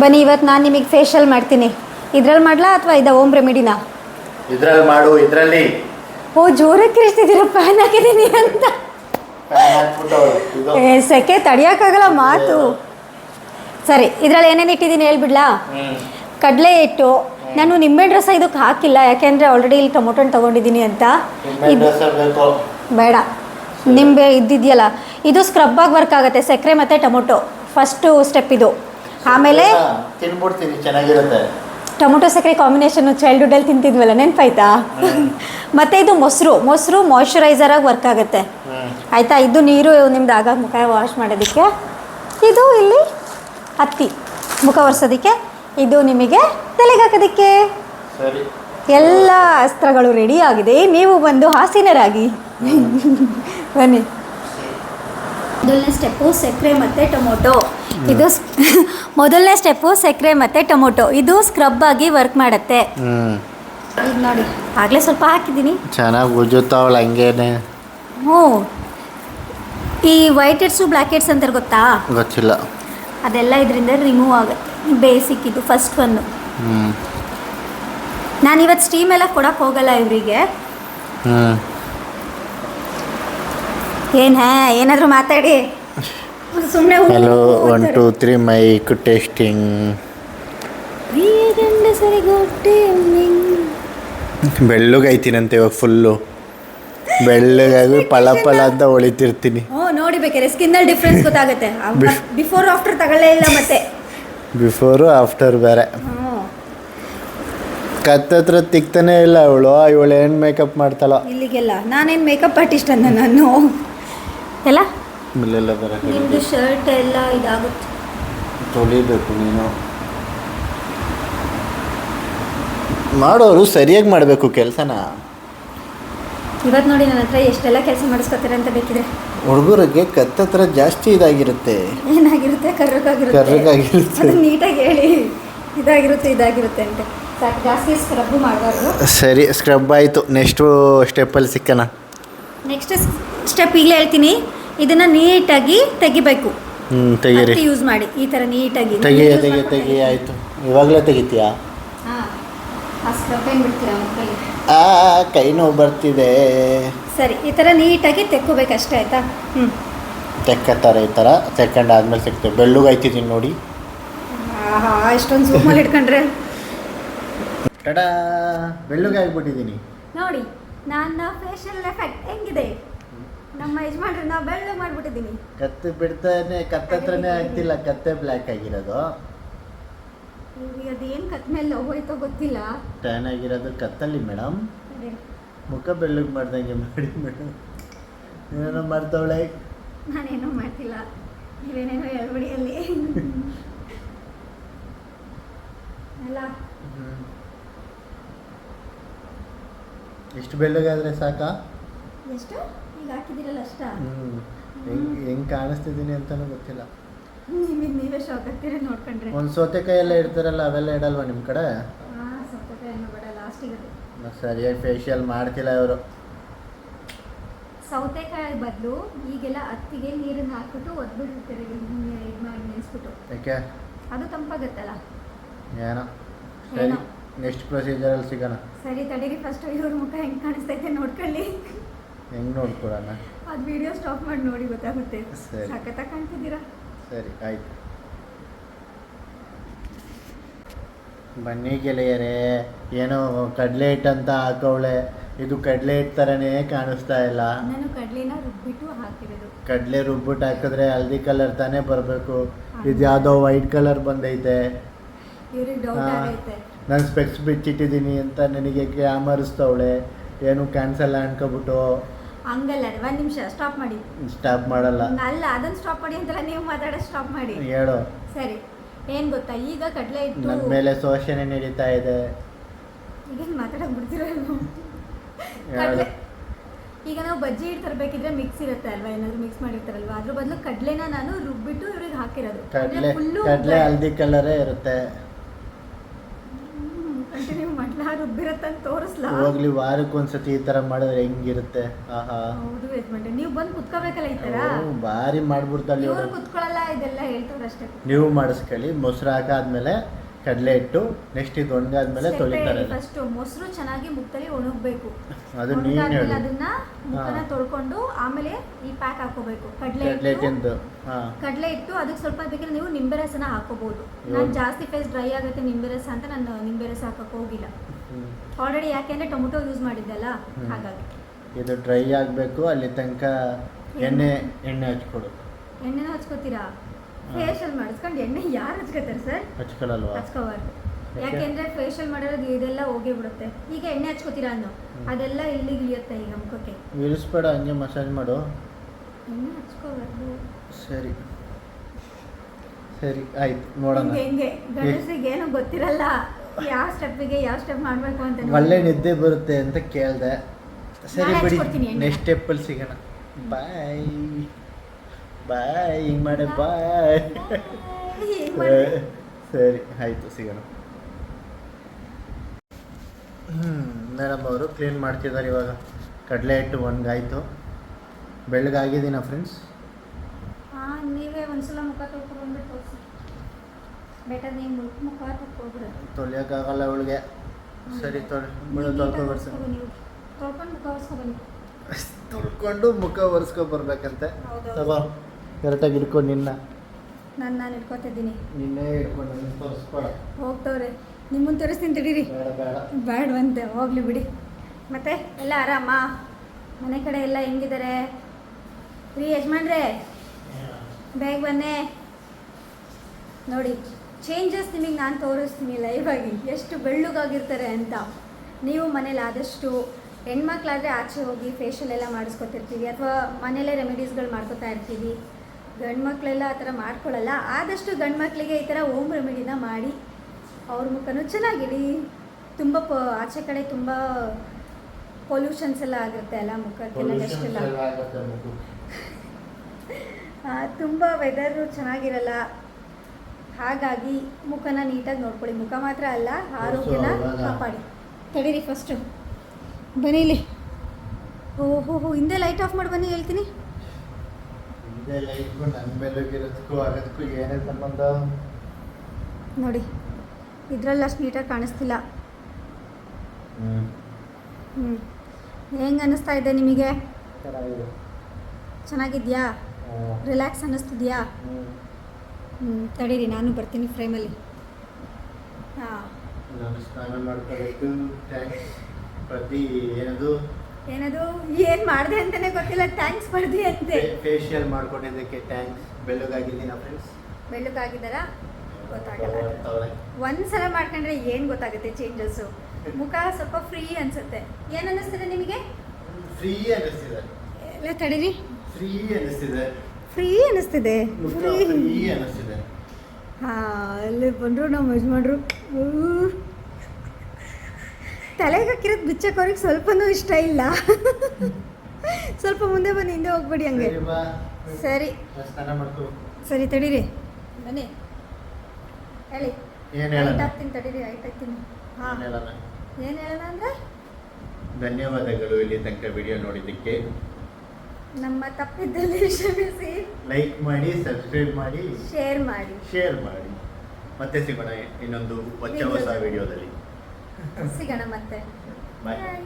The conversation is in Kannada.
ಬನ್ನಿ ಇವತ್ತು ನಾನು ನಿಮಗೆ ಫೇಶಿಯಲ್ ಮಾಡ್ತೀನಿ. ಇದ್ರಲ್ಲಿ ಮಾಡ್ಲಾ ಅಥವಾ ಇದ ಓಮ್ ರೆಮಿಡಿನಾ ಇದ್ರಲ್ಲಿ ಮಾಡು ಇದರಲ್ಲಿ. ಓ ಜೋರಕ್ಕೆ ಕಿರಿಸ್ತಿದ್ದೀರ ಫ್ಯಾನ್ ಹಾಕಿದ್ದೀನಿ ಅಂತ. ಏ ಸೆಕೆ ತಡಿಯೋಕ್ಕಾಗಲ್ಲ ಮಾತು. ಸರಿ ಇದ್ರಲ್ಲಿ ಏನೇನು ಇಟ್ಟಿದ್ದೀನಿ ಹೇಳ್ಬಿಡ್ಲಾ? ಕಡಲೆ ಹಿಟ್ಟು. ನಾನು ನಿಂಬೆ ರಸ ಇದಕ್ಕೆ ಹಾಕಿಲ್ಲ ಯಾಕೆಂದರೆ ಆಲ್ರೆಡಿ ಇಲ್ಲಿ ಟೊಮೊಟೊ ತಗೊಂಡಿದ್ದೀನಿ ತೊಗೊಂಡಿದ್ದೀನಿ ಅಂತ ಇದು ಬೇಡ. ನಿಂಬೆ ಇದ್ದಿದೆಯಲ್ಲ ಇದು ಸ್ಕ್ರಬ್ ಆಗಿ ವರ್ಕ್ ಆಗುತ್ತೆ ಸಕ್ಕರೆ ಮತ್ತು ಟೊಮೊಟೊ. ಫಸ್ಟು ಸ್ಟೆಪ್ ಇದು. ಆಮೇಲೆ ತಿನ್ಬಿಡ್ತೀನಿ ಚೆನ್ನಾಗಿರುತ್ತೆ. ಟೊಮೊಟೊ ಸಕ್ಕರೆ ಕಾಂಬಿನೇಷನ್ ಚೈಲ್ಡ್ಹುಡ್ ಅಲ್ಲಿ ತಿಂತಿದ್ವಲ್ಲ ನೆನಪಾಯ್ತಾ? ಮತ್ತೆ ಇದು ಮೊಸರು ಮೊಸರು ಮಾಯಶ್ಚರೈಸರ್ ಆಗಿ ವರ್ಕ್ ಆಗುತ್ತೆ. ಆಯ್ತಾ? ಇದು ನೀರು ನಿಮ್ದು ಆಗಾಗ ಮುಖ ವಾಶ್ ಮಾಡೋದಕ್ಕೆ. ಇದು ಇಲ್ಲಿ ಹತ್ತಿ ಮುಖ ಒರೆಸೋದಕ್ಕೆ. ಇದು ನಿಮಗೆ ತಲೆಗೆ ಹಾಕೋದಕ್ಕೆ. ಎಲ್ಲ ಅಸ್ತ್ರಗಳು ರೆಡಿ ಆಗಿದೆ. ನೀವು ಬಂದು ಹಾಸಿನರಾಗಿ. ಬನ್ನಿ. ಸ್ಟೆಪ್ಪು ಸಕ್ಕರೆ ಮತ್ತು ಟೊಮೊಟೊ. ಇದು ಮೊದಲನೇ ಸ್ಟೆಪ್ಪು ಸಕ್ಕರೆ ಮತ್ತು ಟೊಮೊಟೊ. ಇದು ಸ್ಕ್ರಬ್ ಆಗಿ ವರ್ಕ್ ಮಾಡುತ್ತೆ. ಹ್ಮ್. ಈಗ ನೋಡಿ ಆಗಲೇ ಸ್ವಲ್ಪ ಹಾಕಿದ್ದೀನಿ. ಚೆನ್ನಾಗಿ ಉಜ್ಜುತ್ತಾವಳ ಹಂಗೇನೆ. ಹ್ಞೂ. ಈ ವೈಟ್ ಹೆಡ್ಸು ಬ್ಲ್ಯಾಕ್ ಹೆಡ್ಸ್ ಅಂತಾರೆ ಗೊತ್ತಾ? ಗೊತ್ತಿಲ್ಲ. ಅದೆಲ್ಲ ಇದರಿಂದ ರಿಮೂವ್ ಆಗುತ್ತೆ. ಬೇಸಿಕ್ ಇದು ಫಸ್ಟ್ ಒಂದು ಹ್ಮ್. ನಾನು ಇವತ್ತು ಸ್ಟೀಮ್ ಎಲ್ಲ ಕೊಡಕ್ಕೆ ಹೋಗಲ್ಲ ಇವರಿಗೆ. ಹ್ಮ್. ಏನು ಹಾ ಏನಾದರೂ ಮಾತಾಡಿ. Hello one two three mic testing ಬೆಳ್ಳಗೈತೀನಂತೆ ಇವಾಗ ಫುಲ್ಲು ಬೆಳ್ಳಗಾಗಿ ಪಳ ಪಳ ಅಂತ ಹೊಳಿತಿರ್ತೀನಿ. ನೋಡಿ ಬೇಕಾದ್ರೆ ಸ್ಕಿನ್ನಲ್ಲಿ ಡಿಫ್ರೆನ್ಸ್ ಗೊತ್ತಾಗುತ್ತೆ. ಬಿಫೋರ್ ಆಫ್ಟರ್ ತಗೊಳ್ಳೇ ಇಲ್ಲ ಮತ್ತೆ. ಬಿಫೋರು ಆಫ್ಟರ್ ಬೇರೆ. ಕತ್ತತ್ರ ತಿಕ್ತಾನೆ ಇಲ್ಲ ಅವಳು. ಇವಳು ಏನು ಮೇಕಪ್ ಮಾಡ್ತಾಳೋ. ಇಲ್ಲಿಗೆಲ್ಲ. ನಾನೇನು ಮೇಕಪ್ ಆರ್ಟಿಸ್ಟ್ ಅಂದ ನಾನು? ಎಲ್ಲ? ಇಲ್ಲೆಲ್ಲ ಬರ ನಿಮ್ಮದು ಶರ್ಟ್ ಎಲ್ಲ ಇದಾಗುತ್ತೆ. ತೊಳಿಬೇಕು ನೀನು. ಮಾಡೋರು ಸರಿಯಾಗಿ ಮಾಡಬೇಕು ಕೆಲಸನ. ಇವತ್ತು ನೋಡಿ ನನ್ನ ಹತ್ರ ಎಷ್ಟೆಲ್ಲ ಕೆಲಸ ಮಾಡಿಸ್ಕೊತಾರೆ ಅಂತ ಬೇಕಿದ್ರೆ. ಹುಡುಗರಿಗೆ ಕತ್ತತ್ರ ಜಾಸ್ತಿ ಇದಾಗಿರುತ್ತೆ. ಏನಾಗಿರುತ್ತೆ? ಕರ್ರಗಾಗಿರುತ್ತೆ. ಅದು ನೀಟಾಗಿ ಹೇಳಿ. ಇದಾಗಿರುತ್ತೆ ಇದಾಗಿರುತ್ತೆ ಅಂತ. ಸಾಕು ಜಾಸ್ತಿ ಸ್ಕ್ರಬ್ಬು ಮಾಡಬಾರ್ದು. ಸರಿ ಸ್ಕ್ರಬ್ ಆಯಿತು. ನೆಕ್ಸ್ಟು ಸ್ಟೆಪ್ಪಲ್ಲಿ ಸಿಕ್ಕಣ. ನೆಕ್ಸ್ಟ್ ಸ್ಟೆಪ್ ಈಗಲೇ ಹೇಳ್ತೀನಿ. ಇದನ್ನು ನೀಟಾಗಿ ತೆಗಿಬೇಕು. ಹ್ಞೂ ತೆಗೀರಿ. ಯೂಸ್ ಮಾಡಿ. ಈ ಥರ ನೀಟಾಗಿ. ತೆಗಿಯ ತೆಗಿ ತೆಗಿ ಆಯಿತು. ಇವಾಗಲೇ ತೆಗಿತೀಯಾ? ಹಾಂ ಆ ಬಿಡ್ತೀರಾ ಕೈ ನೋವು ಬರ್ತಿದೆ. ಸರಿ ಈ ಥರ ನೀಟಾಗಿ ತೆಕ್ಕೋಬೇಕು ಅಷ್ಟೇ ಆಯಿತಾ? ಹ್ಞೂ ತೆಕ್ಕತ್ತಾರೆ ಈ ಥರ ತೆಕ್ಕಂಡು ಆದ್ಮೇಲೆ ಸಿಗ್ತೇವೆ ಬೆಳ್ಳುಗಾಯ್ತಿದ್ದೀನಿ ನೋಡಿ. ಆಹಾ ಇಷ್ಟೊಂದು ಅಲ್ಲಿ ಇಟ್ಕೊಂಡ್ರೆ. ಟಡಾ ಬೆಳ್ಳುಗಾಗ್ಬಿಟ್ಟಿದ್ದೀನಿ ನೋಡಿ ನನ್ನ ಫೇಶಿಯಲ್ ಎಫೆಕ್ಟ್ ಹೆಂಗಿದೆ? ನಮ್ಮ ಯಜಮಾನ್ರು ನಾವು ಬೆಳ್ಳಗೆ ಮಾಡ್ಬಿಟ್ಟಿದ್ದೀನಿ ಕತ್ತೆ ಬಿಡ್ತಾನೆ ಕತ್ತತ್ರನೇ ಆಗ್ತಿಲ್ಲ ಕತ್ತೆ ಬ್ಲ್ಯಾಕ್ ಆಗಿರೋದು. ಇವ್ರಿಗೆ ಅದೇನು ಕತ್ ಮೇಲೆ ಹೋಯ್ತೋ ಗೊತ್ತಿಲ್ಲ. ಟ್ಯಾನ್ ಆಗಿರೋದು ಕತ್ತಲ್ಲಿ ಮೇಡಮ್ ಮುಖ ಬೆಳ್ಳಗೆ ಮಾಡ್ದಂಗೆ ಮಾಡಿ ಮೇಡಮ್ ಏನೋ ಮಾಡ್ತಾವಳೆ? ನಾನೇನೋ ಮಾಡ್ತಿಲ್ಲ. ನೀವೇನೇನೋ ಹೇಳ್ಬಿಡಿ ಅಲ್ಲಿ. ಅಲ್ಲ. ಇಷ್ಟು ಬೆಳ್ಳಗಾದ್ರೆ ಸಾಕಾ? ಎಷ್ಟು? ಈಗ ಹಾಕಿದಿರಲ್ಲ ಅಷ್ಟ? ಹೆಂಗೆ ಹೆಂಗೆ ಕಾಣಿಸ್ತಿದ್ದೀನಿ ಅಂತಲೂ ಗೊತ್ತಿಲ್ಲ. ನಿಮಗೆ ನೀವೇ ಶಾಕ್ ಆಗ್ತೀರ ನೋಡ್ಕೊಂಡ್ರೆ. ಒಂದು ಸೌತೆಕಾಯಿ ಎಲ್ಲ ಇಡ್ತಾರಲ್ಲ ಅವೆಲ್ಲ ಇಡಲ್ವಾ ನಿಮ್ಮ ಕಡೆ? ಹಾಂ ಸೌತೆಕಾಯನ್ನು ಬೇಡ ಲಾಸ್ಟಿಗೆ ಮತ್ತ್ ಸರಿಯಾಗಿ ಫೇಶಿಯಲ್ ಮಾಡ್ತಿಲ್ಲ ಇವರು. ಸೌತೆಕಾಯಿ ಬದಲು ಈಗೆಲ್ಲ ಹತ್ತಿಗೆ ನೀರನ್ನು ಹಾಕ್ಬಿಟ್ಟು ಒದ್ಬಿಟ್ಟಿರ್ತಾರೆ ಇದು ಮಾಡಿ ನೆನೆಸ್ಬಿಟ್ಟು ಯಾಕೆ? ಅದು ತಂಪಾಗತ್ತಲ್ಲ? ಏನೋ? ಸರಿ ಏನೋ. ನೆಕ್ಸ್ಟ್ ಪ್ರೊಸೀಜರಲ್ಲಿ ಸಿಗೋಣ. ಸರಿ ತಡೀರಿ ಫಸ್ಟ್ ಇವ್ರ ಮುಖ ಹೆಂಗೆ ಕಾಣಿಸ್ತೈತೆ ನೋಡ್ಕೊಳ್ಳಿ. ಹೆಂಗೆ ನೋಡ್ಕೊಳೋಣ. ಅದು ವಿಡಿಯೋ ಸ್ಟಾಪ್ ಮಾಡಿ ನೋಡಿ ಗೊತ್ತಾಗುತ್ತೆ. ಸರಿ. ಸಖತ್ತಾಗಿ ಕಾಣ್ತಿದ್ದೀರಾ? ಸರಿ ಆಯ್ತು. ಬನ್ನಿ ಗೆಳೆಯರೇ ಏನೋ ಕಡಲೆ ಹಿಟ್ಟು ಅಂತ ಹಾಕವಳೆ. ಇದು ಕಡಲೆ ಹಿಟ್ಟು ಥರನೇ ಕಾಣಿಸ್ತಾ ಇಲ್ಲ. ನಾನು ಕಡ್ಲಿನ ರುಬ್ಬಿಟ್ಟು ಹಾಕಿರೋದು. ಕಡಲೆ ರುಬ್ಬಿಟ್ಟು ಹಾಕಿದ್ರೆ ಹಳದಿ ಕಲರ್ ತಾನೇ ಬರಬೇಕು. ಇದು ಯಾವುದೋ ವೈಟ್ ಕಲರ್ ಬಂದೈತೆ. ಇವ್ರಿಗೆ ಡೌಟ್ ಹಾ. ಆಗೈತೆ. ನಾನು ಸ್ಪೆಕ್ಸ್ ಬಿಚ್ಚಿಟ್ಟಿದ್ದೀನಿ ಅಂತ ನನಗೆ ಕ್ಯಾಮರಿಸ್ತವಳೆ ಏನು ಕ್ಯಾನ್ಸಲ್ ಅನ್ಕೊಬಿಟ್ಟು. ಹಂಗಲ್ಲ ಒಂದು ನಿಮಿಷ ಸ್ಟಾಪ್ ಮಾಡಿ. ಸ್ಟಾಪ್ ಮಾಡಲ್ಲ. ಅಲ್ಲ ಅದನ್ನ ಸ್ಟಾಪ್ ಮಾಡಿ ಅಂತಲ್ಲ ನೀವು ಮಾತಾಡೋದು ಸ್ಟಾಪ್ ಮಾಡಿ. ಹೇಳು. ಸರಿ ಏನು ಗೊತ್ತಾ ಈಗ ಕಡಲೆ ಇಟ್ಟು ನನ್ನ ಮೇಲೆ ಶೋಷಣೆ ನಡೀತಾ ಇದೆ. ಈಗೇನು ಮಾತಾಡಕ್ ಬಿಡ್ತಿರಲ್ವ ಹೇಳು. ಈಗ ನಾವು ಬಜ್ಜಿ ಹಿಟ್ಟು ತರಬೇಕಿದ್ರೆ ಮಿಕ್ಸ್ ಇರುತ್ತೆ ಅಲ್ವಾ? ಏನಾದ್ರು ಮಿಕ್ಸ್ ಮಾಡಿರ್ತಾರಲ್ವಾ? ಅದ್ರ ಬದಲು ಕಡಲೆನ ನಾನು ರುಬ್ಬಿಟ್ಟು ಇವ್ರಿಗೆ ಹಾಕಿರೋದು. ಕಡಲೆ ಕಡಲೆ ಹಲ್ದಿ ಕಲರೇ ಇರುತ್ತೆ. ಕಂಟಿನ್ಯೂ ರುಬ್ಬಿರತ್ತಂತ ತೋರಿಸ್ಲಾ? ಹೋಗ್ಲಿ ವಾರಕ್ಕೊಂದ್ಸತಿ ಈ ತರ ಮಾಡಿದ್ರೆ ಹೆಂಗಿರುತ್ತೆ? ಆಹಾ. ಹೌದು ಯಜಮಾನ್ರೆ ನೀವು ಬಂದು ಕುತ್ಕೋಬೇಕಲ್ಲ ಈ ತರ? ಓ, ಭಾರಿ ಮಾಡ್ಬಿಡ್ತಲ್ಲಿ ಇವ್ರು ಕುತ್ಕೊಳ್ಳಲ್ಲ ಇದೆಲ್ಲ ಹೇಳ್ತಾರೆ ಅಷ್ಟೇ. ನೀವು ಮಾಡಿಸ್ಕೊಳ್ಳಿ ಮೊಸರು ಹಾಕಾದ್ಮೇಲೆ ಕಡಲೆ ಇಟ್ಟು ನೆಕ್ಸ್ಟ್ ಇದು ಒಣಗಾದ್ಮೇಲೆ ತೊಳಿತಾರೆ ಫಸ್ಟ್ ಮೊಸರು ಚೆನ್ನಾಗಿ ಮುಕ್ತಲ್ಲಿ ಒಣಗಬೇಕು. ಅದು ನೀನ್ ಹೇಳು. ಅದನ್ನ ಮುಖನ ಹಾ. ತೊಳ್ಕೊಂಡು ಆಮೇಲೆ ಈ ಪ್ಯಾಕ್ ಹಾಕೋಬೇಕು. ಕಡಲೆ ಕಡಲೆ ಹಿಟ್ಟು. ತಿಂದು ಹಾ. ಕಡಲೆ ಇಟ್ಟು ಅದಕ್ಕೆ ಸ್ವಲ್ಪ ಬೇಕಿದ್ರೆ ನೀವು ನಿಂಬೆ ರಸನ ಹಾಕೋಬಹುದು ನಾನು ಇವಾಗ- ಜಾಸ್ತಿ ಫೇಸ್ ಡ್ರೈ ಆಗುತ್ತೆ ನಿಂಬೆ ರಸ ಅಂತ ನಾನು ನಿಂಬೆ ರಸ ಹಾಕಕ್ಕೆ ಹೋಗಿಲ್ಲ. ಆಲ್ರೆಡಿ ಯಾಕೆಂದ್ರೆ ಟೊಮೊಟೊ ಯೂಸ್ ಮಾಡಿದ್ದಲ್ಲ. ಹಾಗಾಗಿ. ಇದು ಡ್ರೈ ಆಗಬೇಕು ಅಲ್ಲಿ ತನಕ ಎಣ್ಣೆ ಎಣ್ಣೆ ಹಚ್ಕೊಡು. ಎಣ್ಣೆನ ಹಚ್ಕೋತೀರಾ. ಫೇಶಿಯಲ್ ಮಾಡಿಸ್ಕೊಂಡು ಎಣ್ಣೆ ಯಾರು ಹಚ್ಕೋತಾರೆ ಸರ್ ಹಚ್ಕೊಳಲ್ವಾ? ಹಚ್ಕೋಬಾರ್ದು. ಯಾಕೆ? ಯಾಕೆಂದ್ರೆ ಫೇಶಿಯಲ್ ಮಾಡಿರೋದು ಇದೆಲ್ಲ ಹೋಗೇ ಬಿಡುತ್ತೆ ಈಗ ಎಣ್ಣೆ ಹಚ್ಕೋತೀರಾ ಅನ್ನೋ ಅದೆಲ್ಲ ಇಲ್ಲಿ ಇಳಿಯುತ್ತೆ ಈಗ ಮುಖಕ್ಕೆ. ಇಳಿಸ್ಬೇಡ ಹಂಗೆ ಮಸಾಜ್ ಮಾಡು. ಎಣ್ಣೆ ಹಚ್ಕೋಬಾರ್ದು. ಸರಿ. ಸರಿ ಆಯ್ತು ನೋಡೋಣ. ಹೆಂಗೆ ಗಣಸಿಗೆ ಏನು ಗೊತ್ತಿರಲ್ಲ. ಯಾವ ಸ್ಟೆಪ್ಪಿಗೆ ಯಾವ ಸ್ಟೆಪ್ ಮಾಡಬೇಕು ಅಂತ ಒಳ್ಳೆ ನಿದ್ದೆ ಬರುತ್ತೆ ಅಂತ ಕೇಳ್ದೆ. ಸರಿ ಬಿಡಿ. ನೆಕ್ಸ್ಟ್ ಸ್ಟೆಪ್ಪಲ್ಲಿ ಸಿಗೋಣ. ಬಾಯ್ ಬಾಯ್ ಹಿಂಗೆ ಮಾಡಿ ಬಾಯ್. ಸರಿ ಆಯಿತು ಸಿಗೋಣ. ಹ್ಞೂ ಮೇಡಮ್ ಅವರು ಕ್ಲೀನ್ ಮಾಡ್ತಿದ್ದಾರೆ ಇವಾಗ. ಕಡಲೆ ಹಿಟ್ಟು ಬೆಳಗ್ಗೆ ಆಗಿದ್ದೀನ ಫ್ರೆಂಡ್ಸ್ ನೀವೇ ಒಂದ್ಸಲ ಮುಖ ತೊಳ್ಕೊಂಡು ಬಂದ್ಬಿಟ್ಟು ಬೆಟರ್ ನೀವು ಮುಖ ಮುಖ ತೊಳ್ಕೊಬಿಡೋದು ತೊಳಿಯೋಕ್ಕಾಗಲ್ಲ ಅವಳಿಗೆ. ಸರಿ ತೊಳಿ ಮುಳ್ಳು ತೊಳ್ಕೊ ಬರ್ಸ. ತೊಳ್ಕೊಂಡು ಮುಖ ಒರೆಸ್ಕೊ ಬನ್ನಿ. ತೊಳ್ಕೊಂಡು ಮುಖ ಒರೆಸ್ಕೊ ಬರ್ಬೇಕಂತೆ. ತಗೋ ಕರೆಕ್ಟಾಗಿ ಹಿಡ್ಕೊಂಡು ನಿನ್ನ. ನಾನು ನಾನು ಇಟ್ಕೊತಿದ್ದೀನಿ ನಿನ್ನೆ ಹಿಡ್ಕೊಂಡು ನಿನ್ನ ತೋರಿಸ್ಬೇಡ ಹೋಗ್ತವ್ರೆ. ನಿಮ್ಮನ್ನು ತೋರಿಸ್ತೀನಿ ತಡೀರಿ. ಬೇಡ ಬೇಡ. ಬೇಡವಂತೆ ಹೋಗ್ಲಿ ಬಿಡಿ. ಮತ್ತೆ ಎಲ್ಲ ಆರಾಮ? ಮನೆ ಕಡೆ ಎಲ್ಲ ಹೆಂಗಿದ್ದಾರೆ ರೀ ಯಜಮಾನ್ರೆ? ಬೇಗ ಬನ್ನೇ. ನೋಡಿ. ಚೇಂಜಸ್ ನಿಮಗೆ ನಾನು ತೋರಿಸ್ತೀನಿ ಲೈವ್ ಆಗಿ. ಎಷ್ಟು ಬೆಳ್ಳಗಾಗಿರ್ತಾರೆ ಅಂತ. ನೀವು ಮನೇಲಿ ಆದಷ್ಟು ಹೆಣ್ಮಕ್ಳಾದರೆ ಆಚೆ ಹೋಗಿ ಫೇಶಿಯಲ್ ಎಲ್ಲ ಮಾಡಿಸ್ಕೊತಿರ್ತೀವಿ ಅಥವಾ ಮನೇಲೇ ರೆಮಿಡೀಸ್ಗಳು ಮಾಡ್ಕೊತಾ ಇರ್ತೀವಿ. ಗಂಡು ಮಕ್ಕಳೆಲ್ಲ ಆ ಥರ ಮಾಡ್ಕೊಳ್ಳಲ್ಲ ಆದಷ್ಟು ಗಂಡು ಮಕ್ಕಳಿಗೆ ಈ ಥರ ಓಮ್ ರೆಮಿಡಿನ ಮಾಡಿ ಅವ್ರ ಮುಖನೂ ಚೆನ್ನಾಗಿರಿ ತುಂಬ ಪ ಆಚೆ ಕಡೆ ತುಂಬ ಪೊಲ್ಯೂಷನ್ಸ್ ಎಲ್ಲ ಆಗುತ್ತೆ ಅಲ್ಲ ಮುಖಕ್ಕೆಲ್ಲ ಎಷ್ಟೆಲ್ಲ ತುಂಬ ವೆದರು ಚೆನ್ನಾಗಿರಲ್ಲ. ಹಾಗಾಗಿ ಮುಖನ ನೀಟಾಗಿ ನೋಡ್ಕೊಳ್ಳಿ. ಮುಖ ಮಾತ್ರ ಅಲ್ಲ ಆರೋಗ್ಯನ ಕಾಪಾಡಿ. ತಡೀರಿ ಫಸ್ಟು ಬನ್ನಿಲಿ ಓ ಓಹೋ ಹೋ ಹಿಂದೆ ಲೈಟ್ ಆಫ್ ಮಾಡಿ ಬನ್ನಿ ಹೇಳ್ತೀನಿ. ನೋಡಿ ಇದ್ರಲ್ಲಿ ಅಷ್ಟು ನೀಟಾಗಿ ಕಾಣಿಸ್ತಿಲ್ಲ. ಹ್ಞೂ ಹ್ಞೂ ಹೆಂಗೆ ಅನ್ನಿಸ್ತಾ ಇದೆ ನಿಮಗೆ? ಚೆನ್ನಾಗಿದೆಯಾ? ರಿಲ್ಯಾಕ್ಸ್ ಅನ್ನಿಸ್ತಿದ್ಯಾ? ಹ್ಞೂ ತಡೀರಿ ನಾನು ಬರ್ತೀನಿ ಫ್ರೇಮಲ್ಲಿ ಹಾಂ. ನಾನು ಸ್ನಾನ ಮಾಡ್ಕೋಬೇಕು ಥ್ಯಾಂಕ್ಸ್ ಪ್ರತಿ ಏನದು? ಏನದು? ಏನು ಮಾಡಿದೆ ಅಂತಲೇ ಗೊತ್ತಿಲ್ಲ ಥ್ಯಾಂಕ್ಸ್ ಮಾಡಿದೆ ಅಂತೆ. ಫೇಶಿಯಲ್ ಮಾಡ್ಕೊಂಡಿದ್ದಕ್ಕೆ ಥ್ಯಾಂಕ್ಸ್ ಬೆಲ್ಲಗಾಗಿದ್ದೀನ ಫ್ರೆಂಡ್ಸ್ ಬೆಳ್ಳಗಾಗಿದ್ದಾರ? ಗೊತ್ತಾಗಲ್ಲ. ಒಂದ್ಸಲ ಮಾಡ್ಕೊಂಡ್ರೆ ಏನು ಗೊತ್ತಾಗುತ್ತೆ ಚೇಂಜಸ್ಸು ಮುಖ ಸ್ವಲ್ಪ ಫ್ರೀ ಅನ್ಸುತ್ತೆ. ಏನು ಅನ್ನಿಸ್ತಿದೆ ನಿಮಗೆ? ಫ್ರೀ ಅನ್ನಿಸ್ತಿದೆ ಎಲ್ಲ ತಡೀರಿ. ಫ್ರೀ ಅನ್ನಿಸ್ತಿದೆ ಫ್ರೀ ಅನಿಸ್ತಿದೆ. ಫ್ರೀ. ಹಾಂ ಅಲ್ಲಿ ಬಂದರು ನಮ್ಮ ಯಜಮಾನ್ರು. ತಲೆಗೆ ಹಾಕಿರೋದು ಬಿಚ್ಚಕ್ಕೆ ಸ್ವಲ್ಪನೂ ಇಷ್ಟ ಇಲ್ಲ. ಸ್ವಲ್ಪ ಮುಂದೆ ಬನ್ನಿ ಹಿಂದೆ ಹೋಗ್ಬೇಡಿ ಹಂಗೆ. ಸರಿ ಸರಿ. ತಡೀರಿ. ಬನ್ನಿ. ಹೇಳಿ. ಹೇಳೋಣ? ಹಾಕ್ತೀನಿ ತಡೀರಿ ಐಟ್ ಹಾಕ್ತೀನಿ. ಹಾಂ. ಏನು ಹೇಳೋಣ ಅಂದರೆ? ಧನ್ಯವಾದಗಳು ಇಲ್ಲಿ ತನಕ ವಿಡಿಯೋ ನೋಡಿದ್ದಕ್ಕೆ. ನಮ್ಮ ತಪ್ಪಿದ್ದಲ್ಲಿ ಕ್ಷಮಿಸಿ. ಲೈಕ್ ಮಾಡಿ ಸಬ್ಸ್ಕ್ರೈಬ್ ಮಾಡಿ ಶೇರ್ ಮಾಡಿ. ಶೇರ್ ಮಾಡಿ. ಮತ್ತೆ ಸಿಗೋಣ ಇನ್ನೊಂದು ಹೊಚ್ಚ ಹೊಸ ವಿಡಿಯೋದಲ್ಲಿ ಸಿಗೋಣ ಮತ್ತೆ. ಬಾಯ್.